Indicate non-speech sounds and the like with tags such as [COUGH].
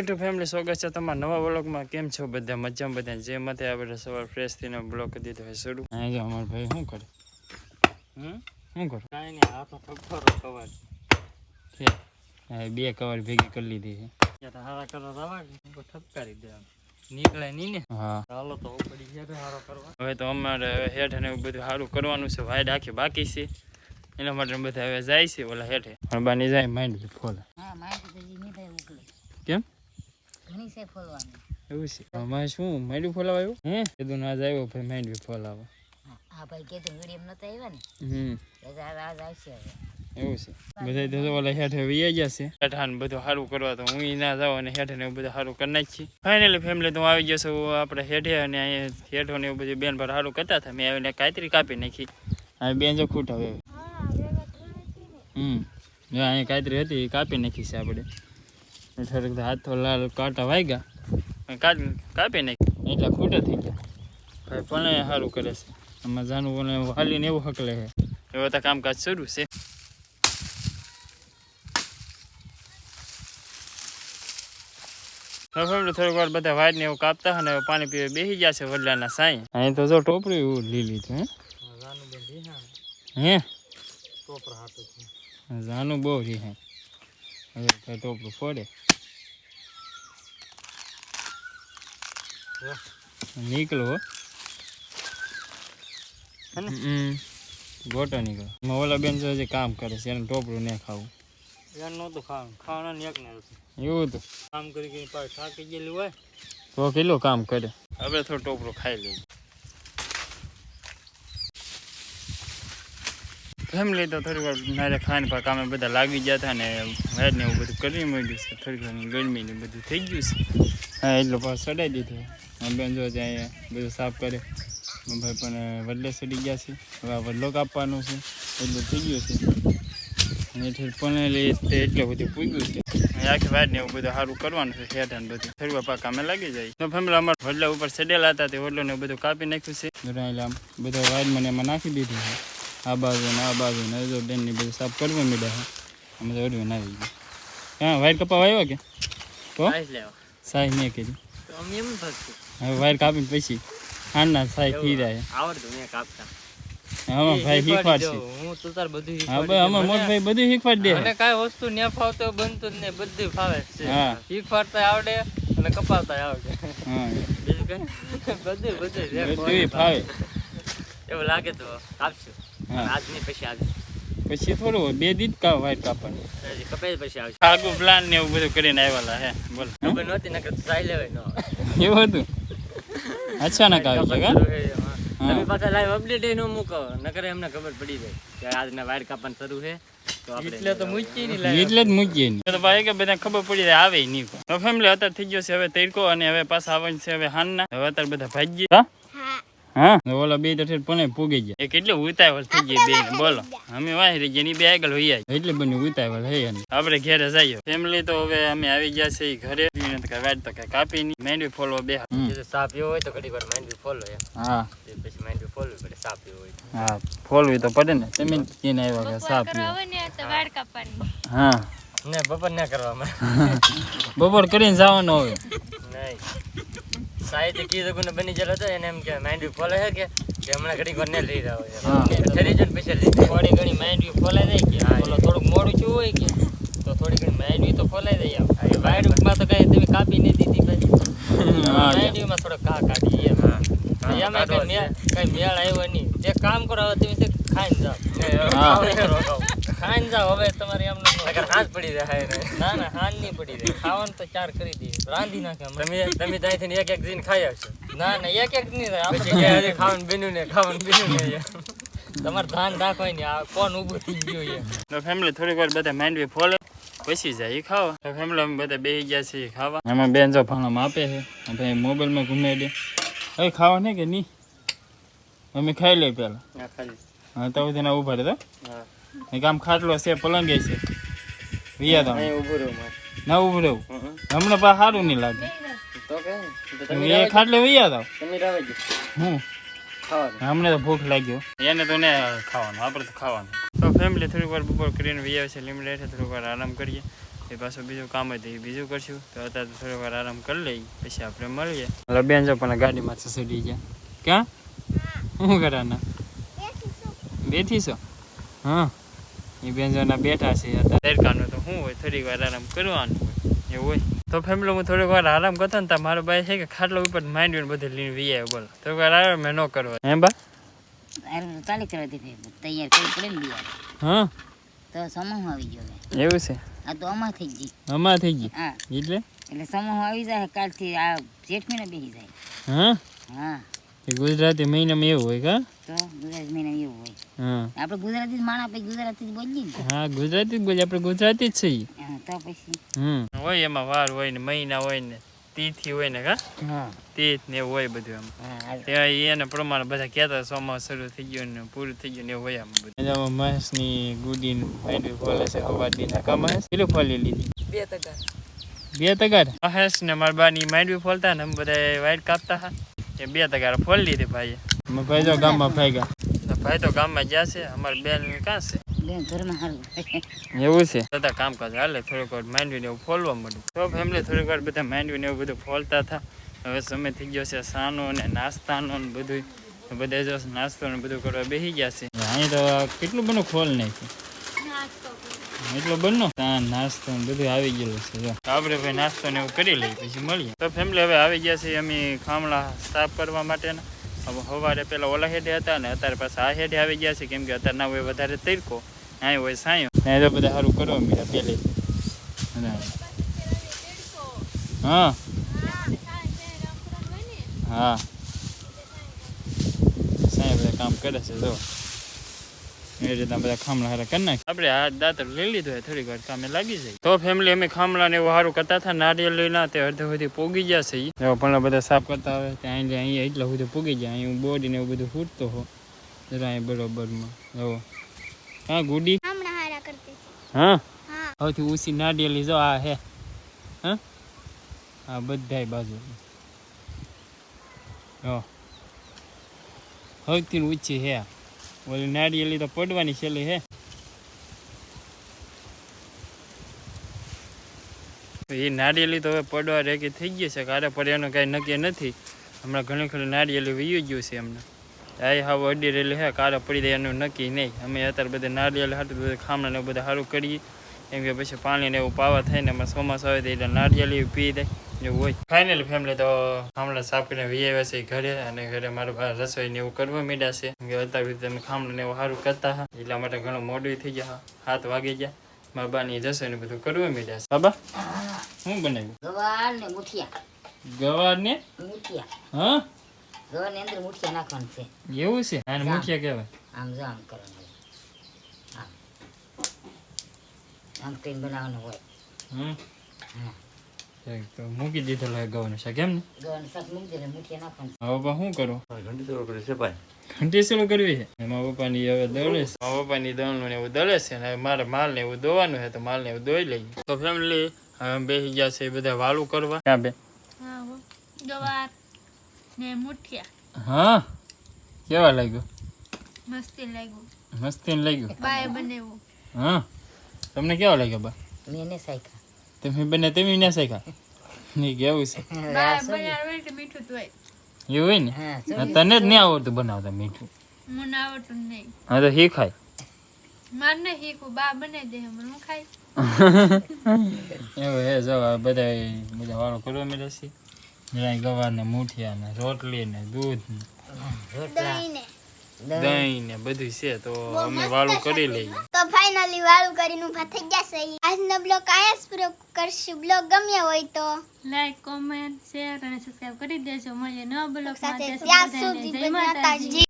YouTube family સ્વાગત છે તમારા નવા બ્લોગમાં કેમ છો બધા? મજામાં બધા? જે મતે આપણે સવાર ફ્રેશ થઈને બ્લોગ કરી દીધો હોય શરૂ. અહીં જો અમારો ભાઈ શું કરે? હમ? શું કરે? કાંઈ નહીં આ તો થપ્પડો કવર છે. હા, બે કવર ભેગી કરી લીધી છે. હારા કરવા રવા ઠપકારી દે નીકળે નહીં ને? હા. ચાલો તો ઉપડી ગયા હારો કરવા. હવે તો અમારે હેઠ ને એવું બધું સારું કરવાનું છે વાઈડ આખી બાકી છે. એના માટે બધા હવે જાય છે ઓલા હેઠે. પણ બાની જાય માઇન્ડ ફોલ હા ઉકલે કેમ? છે ફોલવાની. એવું છે. આમાં શું માંડવી ફોલ આવ્યું હે? કીધું ના જ આવ્યો ભાઈ માંડવી ફોલ આવે હા ભાઈ કીધું મીડિયમ નતા આવ્યા ને? હમ. આજ આજ આવશે હવે. એવું છે. બધા તો ઓલા હેઠે વૈયા હેઠા ને બધું સારું કરવા તો હું ના જાઉં અને હેઠે ને બધું સારું કરી નાખી ફાઇનલી ફેમિલી તો આવી જશો આપણે હેઠે અને અહીંયા હેઠો ને એવું બધું બેન પર સારું કરતા હતા મેં આવીને કાતરી કાપી નાખી. આ બેન જો ખૂટ હવે. હમ. અહીંયા કાતરી હતી કાપી નાખી છે આપણે. થોડીક તો હાથ તો લાલ કાંટા વાગ્યા પણ કાપ- કાપી નાખી. એટલા ખૂટા થઈ ગયા. ભાઈ પણ સારું કરે છે? આમાં જાનું પણ હાલીને એવું હકલે છે. એવો તો કામકાજ શરૂ છે. હવે ફેમિલી થોડીક વાર બધા વાઇટ ને એવું કાપતા અને હવે પાણી પીવા બેસી ગયા છે વડલાના સાંઈ. અહીં તો જો ટોપરું એવું લીલી છે જાનું બેન રીહાણ હે? ટોપરા હાટું છે. જાનું બહુ રી હે હવે ભાઈ ટોપરું ફોડે. નીકળો હો. ને? હમ ગોટો નીકળો ઓલા બેન જે કામ કરે છે એને ટોપરું ને ખાવું. યાર નહોતું ખાવાનું. ખાવાના ને એક ને એવું તો કામ કરી કરી પાછું થાકી ગયેલું હોય. તો કેટલું કામ કરે? હવે થોડું ટોપરું ખાઈ લઈએ ફેમિલી તો થોડી વાર મારે ખાઈને પા કામે બધા લાગી ગયા હતા ને વેર ને એવું બધું કરી મળ્યું છે. થોડી ઘણી ગરમી ને બધું થઈ ગયું છે. હા એટલો પાસ ચડાવી દીધો. બેન જો અહીંયા બધું સાફ કરે. ભાઈ પણ વડલે સડી ગયા છે. હવે આ વડલો કાપવાનો છે. એટલું થઈ ગયું છે. અને એથી પણ એટલે બધું પૂગ્યું છે. આખી વાઈટ ને એવું બધું સારું કરવાનું છે હેઠ ને બધું. લાગી જાય. તો ફેમિલી અમારા વડલા ઉપર ચડેલા હતા તે વડલો ને બધું કાપી નાખ્યું છે. એટલે બધા વાઈટ મને એમાં નાખી દીધું છે. આ બાજુ ને આ બાજુ ને જો બેન ને બધું સાફ કરવા મીડા છે. અમે તો ના આવી ગયું. હા વાઈટ કપા આવ્યો કે? તો લેવા. મેં કીધું અમે એમ થતું હવે વાઈટ કાપીને પછી હાંડના સાઈ ખી જાય આવડતું મેં કાપતા. આમાં ભાઈ શીખવાડશે. હું તો તાર બધું હા ભાઈ અમાર મોટ ભાઈ બધું શીખવાડી મને દે કાંઈ વસ્તુ ન ફાવતો બનતું જ નહીં બધું ફાવે છે. હા. શીખવાડતા આવડે અને કપાવતા આવડે. હા. બીજું કઈ બધું બધું બધું ફાવે. એવું લાગે તો કાપશું. હા. આજ નહીં પછી આવશે પછી થોડું બે દીધ કા વાઈટ કાપવાનું. હજી પછી આવશે. આગુ પ્લાન ને એવું બધું કરીને આવેલા હે બોલ. નહોતી નકર ટ્રાય લેવાય નો [LAUGHS] એવું હતું? અચાનક આવી છે તમે પાછા લાઈવ અપડેટ ન મૂકો નકર એમને ખબર પડી જાય કે આજના વાયર કાપન શરૂ છે. તો આપણે એટલે તો મૂકી નહીં એટલે જ મૂકીએ નહીં. તો ભાઈ કે બધા ખબર પડી જાય આવે નહીં. તો ફેમિલી અત્યારે થઈ ગયો છે હવે તૈરકો અને હવે પાછા આવવાનું છે હવે હાનના હવે અત્યારે બધા ભાગી ગયા. હા? ઓલા બે તો પણ પૂગી ગયા. એ કેટલી ઉતાવળ થઈ ગઈ બે બોલો. અમે વાહી રહી ગયા બે આગળ હોઈ આવી એટલે બની ઉતાવળ હે આપણે ઘેરે જઈએ. ફેમિલી તો હવે અમે આવી ગયા છે ઘરે. એને તો કઈ વાટ તો કાપી નહીં. મેંડવી ફોલવા બે સાપ પીવો હોય તો ઘડી વાર માઇન્ડ ફોલો હા. પછી પડે સાપ હોય હા ફોલવી તો પડે ને. તમે કીને આવ્યા કે સાપ હા. ને બપોર ના કરવામાં. [LAUGHS] બપોર કરીને જવાનું હવે. નહીં. સાહિત્ય કીધું બની ગયેલો હતો એને એમ કે માઇન્ડ ફોલે છે કે? કે હમણાં ઘડીક વાર ને લઈ રહ્યો. છે ઠરી જાય ને પછી લઈ થોડી ઘણી માઇન્ડ ફોલાઈ જાય હા, કે ઓલો થોડુંક મોડું થયું હોય કે? તો થોડી ઘણી માઇન્ડ તો ફોલાઈ જાય આમ એ માઇન્ડમાં તો કઈ તમે કાપી નહીં દીધી ભાઈ હા, માઇન્ડમાં થોડો કા કાઢી એમ. એમાં કઈ મેળ કઈ મેળ આવ્યો નહીં. જે કામ કરો હવે તમે તે ખાઈને જાઓ. હા. ખાઈને જાઓ હવે તમારે એમ નકર હાથ પડી જાય ને. ના ના હાન નહીં પડી રહે ખાવાનું તો ચાર કરી દઈએ. રાંધી નાખે તમે તમે જાય ત્યાંથી એક એક દિન ખાઈ આવશો. ના ના એક એક નહીં થાય. આપણે કે હજી ખાવાનું બીનું ને ખાવાનું બીનું ને તમારે ધાન રાખવાય ને આ કોણ ઊભું થઈ ગયું છે તો ફેમિલી થોડીક વાર બધા માંડવી ફોલે પછી જાય ખાવા. તો ફેમિલી અમે બધા બેસી ગયા છીએ ખાવા. એમાં બેન જો ફાણમ આપે છે. ભાઈ મોબાઈલમાં ઘૂમે દે હવે ખાવા નહીં કે નહીં? અમે ખાઈ લઈએ પહેલાં. હા, તો તેના ઊભા રહેતા હા. આમ ખાટલો છે પલંગે છે. વિયા તમે. ના ઉભું રહેવું. હમણાં પા સારું નહીં લાગે. તો. તો એ ખાટલે વિયા જ. હું. અમને તો ભૂખ લાગ્યો. એને તો ને ખાવાનું આપણે તો ખાવાનું. તો ફેમિલી થોડીક વાર બપોર કરીને વિયા છે લીમડે હેઠે થોડીક વાર આરામ કરીએ. એ પાછું બીજું કામ હતું એ બીજું કરશું. તો અત્યારે તો થોડીક વાર આરામ કરી લઈએ પછી આપણે મળીએ. એટલે બેન જો પણ ગાડીમાં સસડી ગયા. ક્યાં? શું કરાના બેઠી છો? હા. એ બેન જોના બેઠા છે અત્યારે. તડકાનું તો શું હોય? થોડીક વાર આરામ કરવાનું હોય. એવું હોય? તો ફેમિલી હું થોડીક વાર આરામ કરતો ને મારો ભાઈ છે કે ખાટલો ઉપર માંડ્યું ને બધું લઈને વી બોલો. થોડીક વાર આરામ મેં ન કરવા. હે બા? ચાલી કરવા દે તૈયાર કરી પડે ને બિયાર હા. તો સમૂહ આવી ગયો એવું છે? આ તો અમા થઈ ગઈ. અમા થઈ ગઈ? હા. એટલે? એટલે સમૂહ આવી જાય કાલથી આ જેઠ મહિના બેસી જાય. હા? હા. ગુજરાતી મહિનામાં એવું હોય કા? તો ગુજરાત મહિના એવું હોય. આપણે ગુજરાતી જ માણા પછી ગુજરાતી જ બોલીએ ને હા ગુજરાતી જ બોલીએ. આપણે ગુજરાતી જ છીએ. તો પછી. હમ. હોય એમાં વાર હોય ને મહિના હોય ને તિથિ હોય ને કા? તીથ ને એવું હોય બધું એમ. ત્યાં એને પ્રમાણે બધા કહેતા સોમાં શરૂ થઈ ગયું ને પૂરું થઈ ગયું ને એવું હોય આમ બધું. મહેશની ગુડી માંડવી ફોલે છે મહેશ કેટલું ફોલી લીધી? બે ટકા બે તગાર? મહેશ ને મારા બાની માંડવી ફોલતા ને અમે બધા વાઈટ કાપતા હા એ બે તગાર ફોલી લીધી ભાઈએ. અમે ભાઈ તો ગામમાં ભાગ્યા ભાઈ તો ગામમાં ગયા છે અમારી બેન ક્યાં છે? બેન ઘરમાં સારું એવું છે? બધા કામકાજ હાલે થોડીક વાર માંડવીને એવું ફોલવા મળ્યું તો ફેમિલી થોડીક વાર બધા માંડવીને એવું બધું ફોલતા હતા. હવે સમય થઈ ગયો છે સાનો ને નાસ્તાનો ને બધું બધા જો નાસ્તો ને બધું કરવા બેસી ગયા છે. અહીં તો કેટલું બધું ખોલ નાખ્યું? એટલો બનો ચા નાસ્તો ને બધું આવી ગયેલું છે જો. આપણે ભાઈ નાસ્તો ને એવું કરી લઈએ પછી મળીએ. તો ફેમિલી હવે આવી ગયા છે અમે ખામલા સાફ કરવા માટેના. હવે સવારે પેલા ઓલા હેઠે હતા ને અત્યારે પાછા આ હેઠે આવી ગયા છે, કેમ કે અત્યારે ના હોય વધારે તડકો ના હોય સાયો. અહીં તો બધા સારું કરવા મળ્યા પેલે. હા. હા. સાહેબ કામ કરે છે, જો. એ રીતના બધા ખામલા હારા કરી નાખે. આપણે હાથ દાંતર લઈ લીધો હોય થોડીક વાર કામે લાગી જાય. તો ફેમિલી અમે ખામલા ને એવું સારું કરતા હતા નારિયેલ લઈને તે અડધે સુધી પોગી ગયા છે જો પણ બધા સાફ કરતા આવે ત્યાં અહીંયા અહીંયા એટલા સુધી પોગી ગયા અહીં બોડી ને એવું બધું ફૂટતો હો જરા અહીં બરોબરમાં જો હા ગુડી? હા? હા. સૌથી ઊંચી નારિયેલી જો આ હે. હા? આ બધાય બાજુ. જો સૌથી ઊંચી હે આ. ઓલી નારિયેલી તો પડવાની છેલ્લી હે. એ નાળિયેલી તો હવે પડવા રેકી થઈ ગઈ છે કારે પર એનું કાંઈ નક્કી નથી. હમણાં ઘણી ખરી નાળિયેલી વીયું ગયું છે એમને. આ હાવ અડી રહેલી હે કારે પડી જાય એનું નક્કી નહીં. અમે અત્યારે બધા નારિયેલ હાટું બધું ખામણા ને બધા સારું કરીએ. એમ કે પછી પાણી ને એવું પાવા થાય ને એમાં ચોમાસું આવે તો એટલે નાળિયેલી પી દે. એવું હોય. ફાઇનલ ફેમિલી તો ખામણા સાફ કરીને વી છે ઘરે અને ઘરે મારા બા રસોઈ ને એવું કરવા મીડા છે. કે અત્યાર સુધી તમે ખામણા ને એવું સારું કરતા હા એટલા માટે ઘણું મોડું થઈ ગયા. હાથ વાગી ગયા. મારા બાની રસોઈ ને બધું કરવા મીડા છે. બાબા શું બનાવ્યું? ગવાર ને મુઠિયા. ગવાર ને? મુઠિયા. હા? ગવારની અંદર મુઠિયા નાખવાનું છે. એવું છે? અને મુઠિયા કહેવાય. આમ જો આમ કરવાનું આમ. આમ કરીને બનાવવાનું હોય. હમ હા. તો મૂકી દીધેલો હોય ગવાનું શાક એમ ને? ગવાનું શાક મૂકી દે મુઠિયા નાખવાનું. હવે પપ્પા શું કરો? ઘંટી તો કરે છે ભાઈ. ઘંટી શરૂ કરવી છે? એમાં પપ્પાની હવે દળે છે મારા પપ્પાની દળનું ને એવું દળે છે ને મારે માલ ને એવું દોવાનું છે તો માલ ને એવું દોઈ લઈએ. તો ફેમિલી હવે બેસી ગયા છે બધા વાલું કરવા. ક્યાં બે? હા ગવાર ને મુઠિયા. હા? કેવા લાગ્યું? મસ્તી લાગ્યું. મસ્તી લાગ્યું? બાય બનેવું હા? તમને કેવા લાગ્યો બા? તમે બને તમે ના શીખા નહીં કેવું છે મીઠું તો એવું હોય ને તને જ નહીં આવડતું બનાવતા મીઠું મને આવડતું નહીં હા તો શીખાય માર ને શીખું બા બને દે હું ખાઈ એવું હે જો બધા બધા વાળો કરવા મળે છે ગવાર ને મુઠિયા ને રોટલી ને દૂધ ને રોટલા દહીં ને બધું છે તો અમે વાળું કરી લઈએ. તો ફાઇનલી વાળું કરીને ઊભા થઈ ગયા છે. આજનો બ્લોગ આયા જ પૂરો કરશું. બ્લોગ ગમ્યો હોય તો. લાઈક કોમેન્ટ શેર અને સબસ્ક્રાઇબ કરી દેજો. મળીએ નવા બ્લોગ સાથે ત્યાં સુધી જય માતાજી.